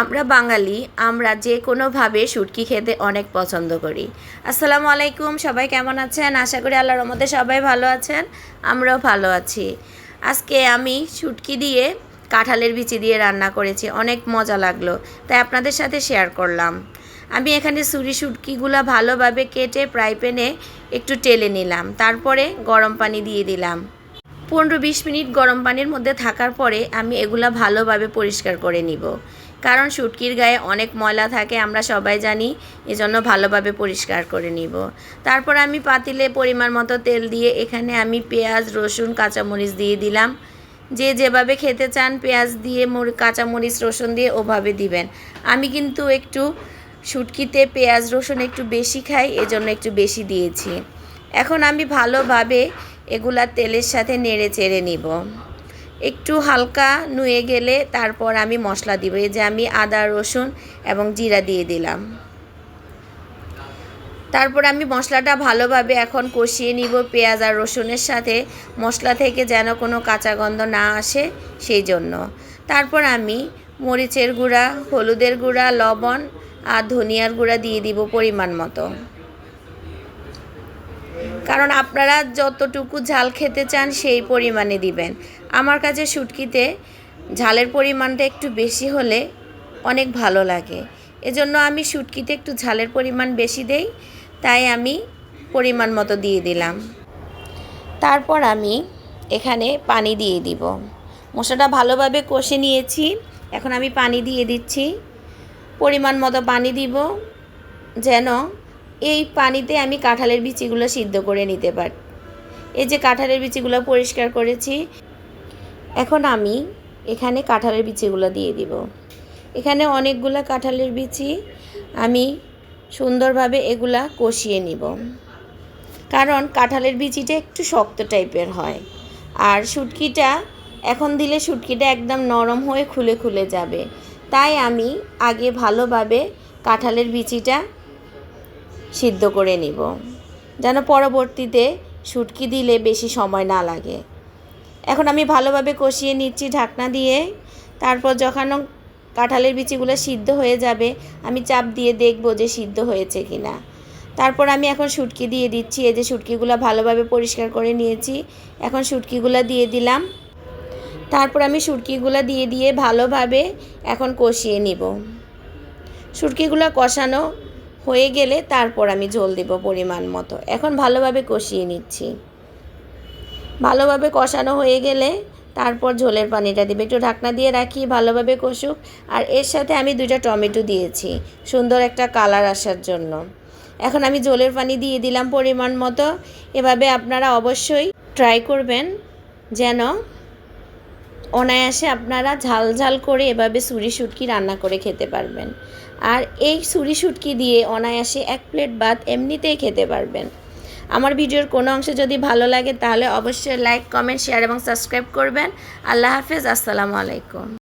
আমরা বাঙালি, আমরা যে কোনোভাবে শুটকি খেতে অনেক পছন্দ করি। আসসালামু আলাইকুম, সবাই কেমন আছেন? আশা করি আল্লাহর রহমতে সবাই ভালো আছেন, আমরাও ভালো আছি। আজকে আমি শুটকি দিয়ে কাঁঠালের বিচি দিয়ে রান্না করেছি, অনেক মজা লাগল, তাই আপনাদের সাথে শেয়ার করলাম। আমি এখানে সুরি শুটকিগুলো ভালোভাবে কেটে ফ্রাই প্যানে একটু টেলে নিলাম, তারপরে গরম পানি দিয়ে দিলাম। পনেরো বিশ মিনিট গরম পানির মধ্যে থাকার পরে আমি এগুলা ভালোভাবে পরিষ্কার করে নিব। কারণ শুটকির গায়ে অনেক ময়লা থাকে, আমরা সবাই জানি, এজন্য ভালোভাবে পরিষ্কার করে নিব। তারপর আমি পাতিলে পরিমাণ মতো তেল দিয়ে এখানে আমি পেঁয়াজ, রসুন, কাঁচামরিচ দিয়ে দিলাম। যে যেভাবে খেতে চান, পেঁয়াজ দিয়ে মরি- কাঁচামরিচ, রসুন দিয়ে ওভাবে দিবেন। আমি কিন্তু একটু শুটকিতে পেঁয়াজ, রসুন একটু বেশি খাই, এজন্য একটু বেশি দিয়েছি। এখন আমি ভালোভাবে এগুলা তেলের সাথে নেড়ে চেড়ে নিব। একটু হালকা নুয়ে গেলে তারপর আমি মশলা দিব। এই যে আমি আদা, রসুন এবং জিরা দিয়ে দিলাম। তারপর আমি মশলাটা ভালোভাবে এখন কষিয়ে নিব পেঁয়াজ আর রসুনের সাথে। মশলা থেকে যেন কোনো কাঁচা গন্ধ না আসে সেই জন্য। তারপর আমি মরিচের গুঁড়া, হলুদের গুঁড়া, লবণ আর ধনিয়ার গুঁড়া দিয়ে দিব পরিমাণ মতো। কারণ আপনারা যতটুকু ঝাল খেতে চান সেই পরিমাণে দিবেন। আমার কাছে শুটকিতে ঝালের পরিমাণটা একটু বেশি হলে অনেক ভালো লাগে। এজন্য আমি শুটকিতে একটু ঝালের পরিমাণ বেশি দেই, তাই আমি পরিমাণ মতো দিয়ে দিলাম। তারপর আমি এখানে পানি দিয়ে দিব। মশলাটা ভালোভাবে কষে নিয়েছি। এখন আমি পানি দিয়ে দিচ্ছি। পরিমাণ মতো পানি দিব, যেন এই পানিতে আমি কাঁঠালের বিচিগুলো সিদ্ধ করে নিতে পারি, এই যে কাঁঠালের বিচিগুলো পরিষ্কার করেছি, এখন আমি এখানে কাঁঠালের বিচিগুলো দিয়ে দিব। এখানে অনেকগুলো কাঁঠালের বিচি আমি সুন্দরভাবে এগুলা কষিয়ে নিব। কারণ কাঁঠালের বিচিটা একটু শক্ত টাইপের হয়, আর শুটকিটা, এখন দিলে শুটকিটা একদম নরম হয়ে খুলে খুলে যাবে। তাই আমি আগে ভালোভাবে কাঁঠালের বিচিটা সিদ্ধ করে নিব। যেন পরবর্তীতে শুটকি দিলে বেশি সময় না লাগে। এখন আমি ভালোভাবে কষিয়ে নিচ্ছি ঢাকনা দিয়ে। তারপর যখন কাঁঠালের বিচিগুলো সিদ্ধ হয়ে যাবে, আমি চাপ দিয়ে দেখব যে সিদ্ধ হয়েছে কি না তারপর আমি এখন শুটকি দিয়ে দিচ্ছি। এই যে শুটকিগুলো ভালোভাবে পরিষ্কার করে নিয়েছি। এখন শুটকিগুলো দিয়ে দিলাম। তারপর আমি শুটকিগুলো দিয়ে দিয়ে ভালোভাবে এখন কষিয়ে নিব। শুটকিগুলো কষানো হয়ে গেলে তারপর আমি ঝোল দেব পরিমাণ মতো। এখন ভালোভাবে কষিয়ে নিচ্ছি। ভালোভাবে কষানো হয়ে গেলে তারপর ঝোলের পানিটা দিবে। একটু ঢাকনা দিয়ে রাখি, ভালোভাবে কষুক। আর এর সাথে আমি দুইটা টমেটো দিয়েছি, সুন্দর একটা কালার আসার জন্য। এখন আমি ঝোলের পানি দিয়ে দিলাম পরিমাণ মতো। এভাবে আপনারা অবশ্যই ট্রাই করবেন যেন অনায়াসে আপনারা ঝাল ঝাল করে এভাবে সুরি শুটকি রান্না করে খেতে পারবেন। আর এই সুরি শুটকি দিয়ে অনায়াসে এক প্লেট ভাত এমনিতেই খেতে পারবেন। আমার ভিডিওর কোনো অংশ যদি ভালো লাগে তাহলে অবশ্যই লাইক, কমেন্ট, শেয়ার এবং সাবস্ক্রাইব করবেন। আল্লাহ হাফেজ, আসসালামু আলাইকুম।